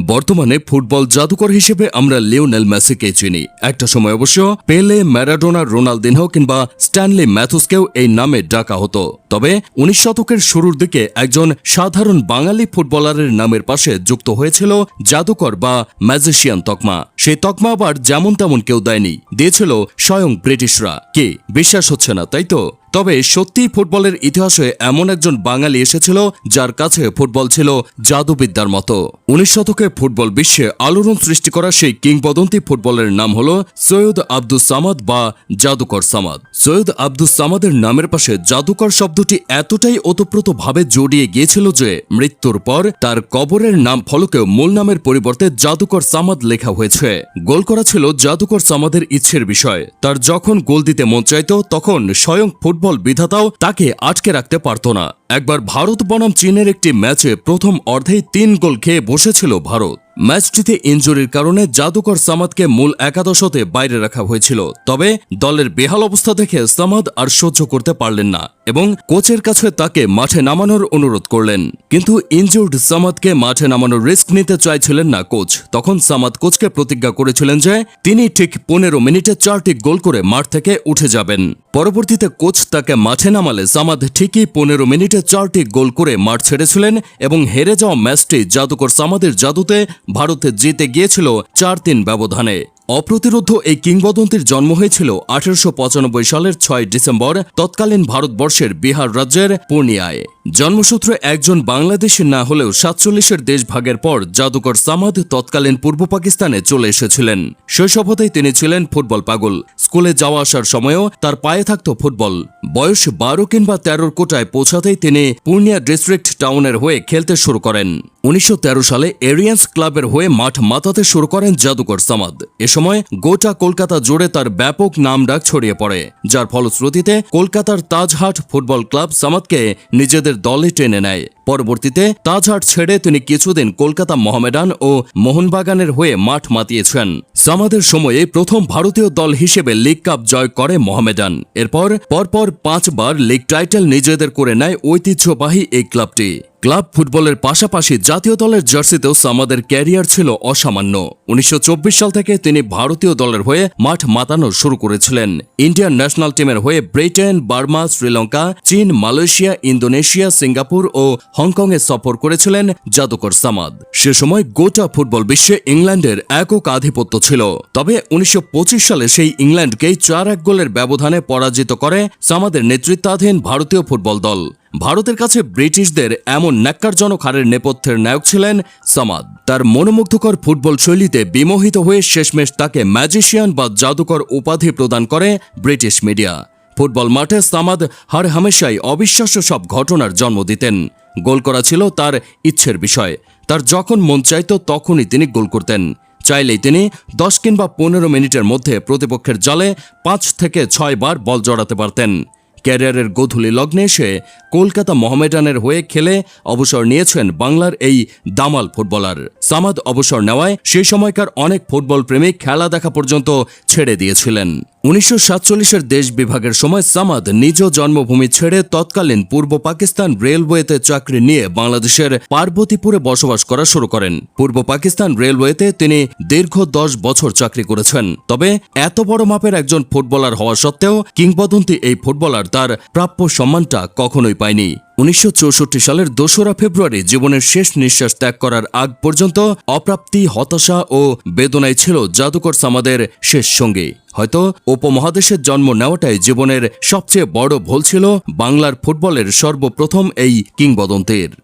বর্তমানে ফুটবল জাদুকর হিসেবে আমরা লিওনেল মেসিকে চিনি। একটা সময় অবশ্য পেলে, ম্যারাডোনা, রোনালদিনহো কিংবা স্ট্যানলি ম্যাথুসকেও এই নামে ডাকা হতো। তবে উনিশ শতকের শুরুর দিকে একজন সাধারণ বাঙালি ফুটবলারের নামের পাশে যুক্ত হয়েছিল জাদুকর বা ম্যাজিশিয়ান তকমা। সেই তকমা আবার যেমন তেমন কেউ দেয়নি, দিয়েছিল স্বয়ং ব্রিটিশরা। কি, বিশ্বাস হচ্ছে না, তাই তো? তবে সত্যিই ফুটবলের ইতিহাসে এমন একজন বাঙালি এসেছিল যার কাছে ফুটবল ছিল জাদুবিদ্যার মতো। উনিশ শতকে ফুটবল বিশ্বে আলোড়ন সৃষ্টি করা সেই কিংবদন্তি ফুটবলের নাম হল সৈয়দ আব্দুস সামাদ বা জাদুকর সামাদ। সৈয়দ আব্দুস সামাদের নামের পাশে জাদুকর শব্দটি এতটাই ওতপ্রোতভাবে জড়িয়ে গিয়েছিল যে মৃত্যুর পর তার কবরের নাম ফলকেও মূল নামের পরিবর্তে জাদুকর সামাদ লেখা হয়েছে। গোল করা ছিল জাদুকর সামাদের ইচ্ছের বিষয়। তার যখন গোল দিতে মন চাইত, তখন স্বয়ং ফুটবল বিধাতাও তাকে আটকে রাখতে পারত না। একবার ভারত বনাম চীনের একটি ম্যাচে প্রথম অর্ধেই তিন গোল খেয়ে বসেছিল ভারত। ম্যাচটিতে ইনজুরির কারণে জাদুকর সামাদকে মূল একাদশতে বাইরে রাখা হয়েছিল। তবে দলের বেহাল অবস্থা দেখে সামাদ আর সহ্য করতে পারলেন না এবং কোচের কাছে তাকে মাঠে নামানোর অনুরোধ করলেন। কিন্তু ইনজুর্ড সামাদকে মাঠে নামানোর রিস্ক নিতে চাইছিলেন না কোচ। তখন সামাদ কোচকে প্রতিজ্ঞা করেছিলেন যে তিনি ঠিক পনেরো মিনিটে চারটি গোল করে মাঠ থেকে উঠে যাবেন। পরবর্তীতে কোচ তাকে মাঠে নামালে সামাদ ঠিকই পনেরো মিনিটে চারটি গোল করে মাঠ ছেড়েছিলেন এবং হেরে যাওয়া ম্যাচটি জাদুকর সামাদের জাদুতে ভারতে জিতে গিয়েছিল চার তিন ব্যবধানে। অপ্রতিরোধ এই কিংবদন্তির জন্ম হয়েছিল আঠারোশো পঁচানব্বই সালের ছয় ডিসেম্বর, তৎকালীন ভারতবর্ষের বিহার রাজ্যের পূর্ণিয়ায়। জন্মসূত্রে একজন বাংলাদেশি না হলেও সাতচল্লিশের দেশভাগের পর জাদুকর সামাদ তৎকালীন পূর্ব পাকিস্তানে চলে এসেছিলেন। শৈশবতেই তিনি ছিলেন ফুটবল পাগল। স্কুলে যাওয়া আসার সময়ও তার পায়ে থাকত ফুটবল। বয়স বারো কিংবা তেরোর কোটায় পৌঁছাতেই তিনি পূর্ণিয়া ডিস্ট্রিক্ট টাউনের হয়ে খেলতে শুরু করেন। উনিশশো তেরো সালে এরিয়ান্স ক্লাবের হয়ে মাঠ মাতাতে শুরু করেন জাদুকর সামাদ। এ সময় গোটা কলকাতা জুড়ে তার ব্যাপক নামডাক ছড়িয়ে পড়ে, যার ফলশ্রুতিতে কলকাতার তাজহাট ফুটবল ক্লাব সামাদকে নিজেদের দলে টেনে নেয়। পরবর্তীতে তাজহাট ছেড়ে তিনি কিছুদিন কলকাতা মোহামেডান ও মোহনবাগানের হয়ে মাঠ মাতিয়েছেন। সামাদের সময়ে প্রথম ভারতীয় দল হিসেবে লিগ কাপ জয় করে মোহামেডান। এরপর পরপর পাঁচবার লিগ টাইটেল নিজেদের করে নেয় ঐতিহ্যবাহী এই ক্লাবটি। ক্লাব ফুটবলের পাশাপাশি জাতীয় দলের জার্সিতেও সামাদের ক্যারিয়ার ছিল অসামান্য। উনিশশো চব্বিশ সাল থেকে তিনি ভারতীয় দলের হয়ে মাঠ মাতানো শুরু করেছিলেন। ইন্ডিয়ান ন্যাশনাল টিমের হয়ে ব্রিটেন বার্মা, শ্রীলঙ্কা, চীন, মালয়েশিয়া, ইন্দোনেশিয়া, সিঙ্গাপুর ও হংকংয়ে সফর করেছিলেন জাদুকর সামাদ। সে সময় গোটা ফুটবল বিশ্বে ইংল্যান্ডের একক আধিপত্য ছিল। তবে উনিশশো পঁচিশ সালে সেই ইংল্যান্ডকেই চার এক গোলের ব্যবধানে পরাজিত করে সামাদের নেতৃত্বাধীন ভারতীয় ফুটবল দল। ভারতের কাছে ব্রিটিশদের এমন ন্যাক্কারজনক হারের নেপথ্যের নায়ক ছিলেন সামাদ। তার মনোমুগ্ধকর ফুটবল শৈলীতে বিমোহিত হয়ে শেষমেশ তাকে ম্যাজিশিয়ান বা জাদুকর উপাধি প্রদান করে ব্রিটিশ মিডিয়া। ফুটবল মাঠে সামাদ হার হামেশাই অবিশ্বাস্য সব ঘটনার জন্ম দিতেন। গোল করা ছিল তার ইচ্ছের বিষয়। তার যখন মন চাইত তখনই তিনি গোল করতেন। চাইলেই তিনি দশ কিংবা পনেরো মিনিটের মধ্যে প্রতিপক্ষের জালে পাঁচ থেকে ছয় বার বল জড়াতে পারতেন। ক্যারিয়ারের গোধূলি লগ্নে এসে কলকাতা মোহামেডানের হয়ে খেলে অবসর নিয়েছেন বাংলার এই দামাল ফুটবলার। সামাদ অবসর নেওয়ায় সেই সময়কার অনেক ফুটবল প্রেমিক খেলা দেখা পর্যন্ত ছেড়ে দিয়েছিলেন। উনিশশো সাতচল্লিশের দেশ বিভাগের সময় সামাদ নিজ জন্মভূমি ছেড়ে তৎকালীন পূর্ব পাকিস্তান রেলওয়েতে চাকরি নিয়ে বাংলাদেশের পার্বতীপুরে বসবাস করা শুরু করেন। পূর্ব পাকিস্তান রেলওয়েতে তিনি দীর্ঘ দশ বছর চাকরি করেছেন। তবে এত বড় মাপের একজন ফুটবলার হওয়া সত্ত্বেও কিংবদন্তি এই ফুটবলার তার প্রাপ্য সম্মানটা কখনোই পায়নি। উনিশশো চৌষট্টি সালের দোসরা ফেব্রুয়ারি জীবনের শেষ নিঃশ্বাস ত্যাগ করার আগ পর্যন্ত অপ্রাপ্তি, হতাশা ও বেদনায় ছিল জাদুকর সামাদের শেষ সঙ্গী। হয়তো উপমহাদেশের জন্ম নেওয়াটাই জীবনের সবচেয়ে বড় ভুল ছিল বাংলার ফুটবলের সর্বপ্রথম এই কিংবদন্তির।